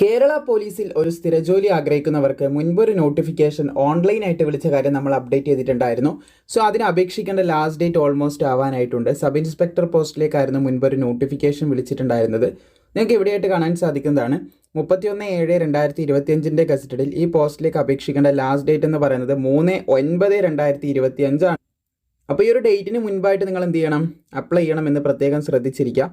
കേരള പോലീസിൽ ഒരു സ്ഥിരജോലി ആഗ്രഹിക്കുന്നവർക്ക് മുൻപൊരു നോട്ടിഫിക്കേഷൻ ഓൺലൈനായിട്ട് വിളിച്ച കാര്യം നമ്മൾ അപ്ഡേറ്റ് ചെയ്തിട്ടുണ്ടായിരുന്നു. സോ അതിന് അപേക്ഷിക്കേണ്ട ലാസ്റ്റ് ഡേറ്റ് ഓൾമോസ്റ്റ് ആവാനായിട്ടുണ്ട്. സബ് ഇൻസ്പെക്ടർ പോസ്റ്റിലേക്കായിരുന്നു മുൻപൊരു നോട്ടിഫിക്കേഷൻ വിളിച്ചിട്ടുണ്ടായിരുന്നത്. നിങ്ങൾക്ക് ഇവിടെയായിട്ട് കാണാൻ സാധിക്കുന്നതാണ്? മുപ്പത്തിയൊന്ന് ഏഴ് രണ്ടായിരത്തി ഇരുപത്തിയഞ്ചിന്റെ ഗസറ്റഡിൽ ഈ പോസ്റ്റിലേക്ക് അപേക്ഷിക്കേണ്ട ലാസ്റ്റ് ഡേറ്റ് എന്ന് പറയുന്നത് മൂന്ന് ഒൻപത് രണ്ടായിരത്തി ഇരുപത്തി അഞ്ചാണ് അപ്പോൾ ഈ ഒരു ഡേറ്റിന് മുൻപായിട്ട് നിങ്ങൾ എന്ത് ചെയ്യണം? അപ്ലൈ ചെയ്യണം എന്ന് പ്രത്യേകം ശ്രദ്ധിച്ചിരിക്കുക.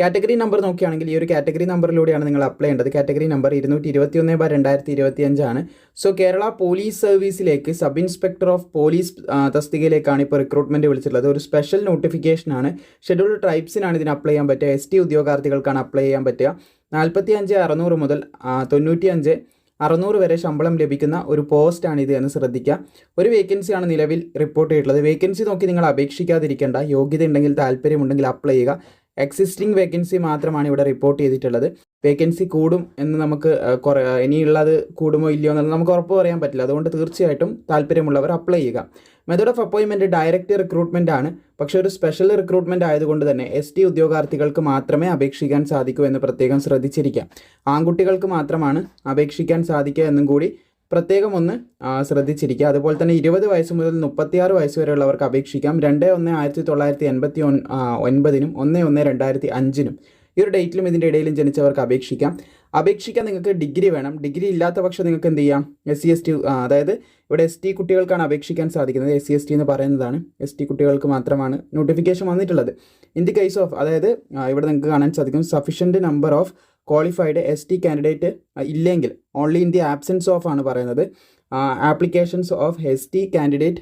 കാറ്റഗറി നമ്പർ നോക്കുകയാണെങ്കിൽ ഈ ഒരു കാറ്റഗറി നമ്പറിലൂടെയാണ് നിങ്ങൾ അപ്ലൈ ചെയ്യേണ്ടത്. കാറ്റഗറി നമ്പർ ഇരുന്നൂറ്റി ഇരുപത്തി ഒന്ന് ബാർ രണ്ടായിരത്തി ഇരുപത്തി അഞ്ചാണ് സോ കേരള പോലീസ് സർവീസിലേക്ക് സബ് ഇൻസ്പെക്ടർ ഓഫ് പോലീസ് തസ്തികയിലേക്കാണ് ഇപ്പോൾ റിക്രൂട്ട്മെന്റ് വിളിച്ചിട്ടുള്ളത്. ഒരു സ്പെഷ്യൽ നോട്ടിഫിക്കേഷനാണ് ഷെഡ്യൂൾഡ് ട്രൈബ്സിനാണ് ഇതിന് അപ്ലൈ ചെയ്യാൻ പറ്റുക. എസ് ടി ഉദ്യോഗാർത്ഥികൾക്കാണ് അപ്ലൈ ചെയ്യാൻ പറ്റുക. നാൽപ്പത്തി അഞ്ച് അറുന്നൂറ് മുതൽ തൊണ്ണൂറ്റി അഞ്ച് അറുന്നൂറ് വരെ ശമ്പളം ലഭിക്കുന്ന ഒരു പോസ്റ്റാണ് ഇത് എന്ന് ശ്രദ്ധിക്കുക. ഒരു വേക്കൻസിയാണ് നിലവിൽ റിപ്പോർട്ട് ചെയ്തിട്ടുള്ളത്. വേക്കൻസി നോക്കി നിങ്ങൾ അപേക്ഷിക്കാതിരിക്കേണ്ട. യോഗ്യത ഉണ്ടെങ്കിൽ താല്പര്യമുണ്ടെങ്കിൽ അപ്ലൈ ചെയ്യുക. എക്സിസ്റ്റിംഗ് വേക്കൻസി മാത്രമാണ് ഇവിടെ റിപ്പോർട്ട് ചെയ്തിട്ടുള്ളത്. വേക്കൻസി കൂടും എന്ന് നമുക്ക് കുറേ ഇനിയുള്ളത് കൂടുമോ ഇല്ലയോ എന്നുള്ളത് നമുക്ക് ഉറപ്പ് പറയാൻ പറ്റില്ല. അതുകൊണ്ട് തീർച്ചയായിട്ടും താല്പര്യമുള്ളവർ അപ്ലൈ ചെയ്യുക. മെത്തേഡ് ഓഫ് അപ്പോയിൻമെന്റ് ഡയറക്റ്റ് റിക്രൂട്ട്മെന്റ് ആണ്. പക്ഷേ ഒരു സ്പെഷ്യൽ റിക്രൂട്ട്മെന്റ് ആയതുകൊണ്ട് തന്നെ എസ് ടി ഉദ്യോഗാർത്ഥികൾക്ക് മാത്രമേ അപേക്ഷിക്കാൻ സാധിക്കൂ എന്ന് പ്രത്യേകം ശ്രദ്ധിച്ചിരിക്കാം ആൺകുട്ടികൾക്ക് മാത്രമാണ് അപേക്ഷിക്കാൻ സാധിക്കുക എന്നും കൂടി പ്രത്യേകം ഒന്ന് ശ്രദ്ധിച്ചിരിക്കുക. അതുപോലെ തന്നെ ഇരുപത് വയസ്സ് മുതൽ മുപ്പത്തിയാറ് വയസ്സ് വരെയുള്ളവർക്ക് അപേക്ഷിക്കാം. രണ്ട് ഒന്ന് ആയിരത്തി തൊള്ളായിരത്തി എൺപത്തി ഒൻ ഒൻപതിനും ഒന്ന് ഒന്ന് രണ്ടായിരത്തി അഞ്ചിനും. ഈ ഒരു ഡേറ്റിലും ഇതിന്റെ ഇടയിലും ജനിച്ചവർക്ക് അപേക്ഷിക്കാം. അപേക്ഷിക്കാൻ നിങ്ങൾക്ക് ഡിഗ്രി വേണം. ഡിഗ്രി ഇല്ലാത്ത പക്ഷം നിങ്ങൾക്ക് എന്ത് ചെയ്യാം? എസ് സി എസ് ടി അതായത് ഇവിടെ എസ് ടി കുട്ടികൾക്കാണ് അപേക്ഷിക്കാൻ സാധിക്കുന്നത്. എസ് സി എസ് ടി എന്ന് പറയുന്നതാണ്. എസ് ടി കുട്ടികൾക്ക് മാത്രമാണ് നോട്ടിഫിക്കേഷൻ വന്നിട്ടുള്ളത്. ഇൻ ദി കേസ് ഓഫ് അതായത് ഇവിടെ നിങ്ങൾക്ക് കാണാൻ സാധിക്കും. Sufficient number of qualified S T candidate ഇല്ലെങ്കിൽ only in the absence of ആണ് പറയുന്നത്. Applications of S T candidate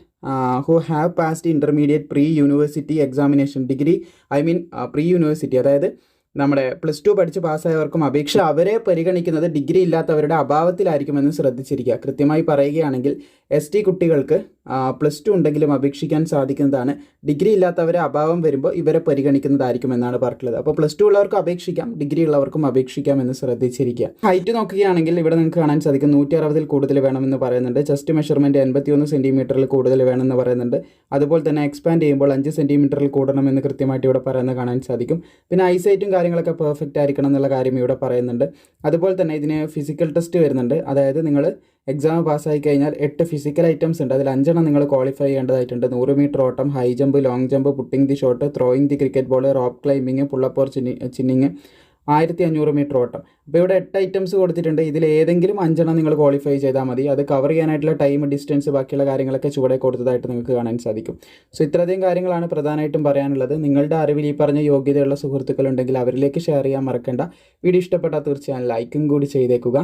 who have passed intermediate pre university examination degree I mean pre university അതായത് നമ്മുടെ പ്ലസ് ടു പഠിച്ച് പാസ്സായവർക്കും അപേക്ഷ അവരെ പരിഗണിക്കുന്നത് degree ഇല്ലാത്തവരുടെ അഭാവത്തിലായിരിക്കുമെന്ന് ശ്രദ്ധിച്ചിരിക്കുക. കൃത്യമായി പറയുകയാണെങ്കിൽ എസ് ടി കുട്ടികൾക്ക് പ്ലസ് ടു ഉണ്ടെങ്കിലും അപേക്ഷിക്കാൻ സാധിക്കുന്നതാണ്. ഡിഗ്രി ഇല്ലാത്തവരെ അഭാവം വരുമ്പോൾ ഇവരെ പരിഗണിക്കുന്നതായിരിക്കും എന്നാണ് പറഞ്ഞിട്ടുള്ളത്. അപ്പോൾ പ്ലസ് ടു ഉള്ളവർക്ക് അപേക്ഷിക്കാം ഡിഗ്രി ഉള്ളവർക്കും അപേക്ഷിക്കാം എന്ന് ശ്രദ്ധിച്ചിരിക്കുക. ഹൈറ്റ് നോക്കുകയാണെങ്കിൽ ഇവിടെ നിങ്ങൾക്ക് കാണാൻ സാധിക്കും നൂറ്റി അറുപതിൽ കൂടുതൽ വേണമെന്ന് പറയുന്നുണ്ട്. ചെസ്റ്റ് മെഷർമെന്റ് എൺപത്തിയൊന്ന് സെന്റിമീറ്ററിൽ കൂടുതൽ വേണമെന്ന് പറയുന്നുണ്ട്. അതുപോലെ തന്നെ എക്സ്പാൻഡ് ചെയ്യുമ്പോൾ അഞ്ച് സെന്റിമീറ്ററിൽ കൂടണമെന്ന് കൃത്യമായിട്ട് ഇവിടെ പറയുന്നത് കാണാൻ സാധിക്കും. പിന്നെ ഐസൈറ്റും കാര്യങ്ങളൊക്കെ പെർഫെക്റ്റ് ആയിരിക്കണം എന്നുള്ള കാര്യം ഇവിടെ പറയുന്നുണ്ട്. അതുപോലെ തന്നെ ഇതിന് ഫിസിക്കൽ ടെസ്റ്റ് വരുന്നുണ്ട്. അതായത് നിങ്ങൾ എക്സാം പാസ്സായി കഴിഞ്ഞാൽ എട്ട് ഫിസിക്കൽ ഐറ്റംസ് ഉണ്ട്. അതിൽ അഞ്ചെണ്ണം നിങ്ങൾ ക്വാളിഫൈ ചെയ്യേണ്ടതായിട്ടുണ്ട്. നൂറ് മീറ്റർ ഓട്ടം high jump long jump putting the shot throwing the cricket ball rope climbing പുള്ളപ്പോർ ചിന്നി ചിന്നിങ് ആയിരത്തി അഞ്ഞൂറ് മീറ്റർ ഓട്ടം അപ്പോൾ ഇവിടെ എട്ട് ഐറ്റംസ് കൊടുത്തിട്ടുണ്ട്. ഇതിൽ ഏതെങ്കിലും അഞ്ചെണ്ണം നിങ്ങൾ ക്വാളിഫൈ ചെയ്താൽ മതി. അത് കവർ ചെയ്യാനായിട്ടുള്ള ടൈം ഡിസ്റ്റൻസ് ബാക്കിയുള്ള കാര്യങ്ങളൊക്കെ ചുവടെ കൊടുത്തതായിട്ട് നിങ്ങൾക്ക് കാണാൻ സാധിക്കും. സോ ഇത്രയധികം കാര്യങ്ങളാണ് പ്രധാനമായിട്ടും പറയാനുള്ളത്. നിങ്ങളുടെ അറിവിൽ ഈ പറഞ്ഞ യോഗ്യതയുള്ള സുഹൃത്തുക്കളുണ്ടെങ്കിൽ അവരിലേക്ക് ഷെയർ ചെയ്യാൻ മറക്കണ്ട. വീഡിയോ ഇഷ്ടപ്പെട്ടാൽ തീർച്ചയായും ലൈക്കും കൂടി ചെയ്തേക്കുക.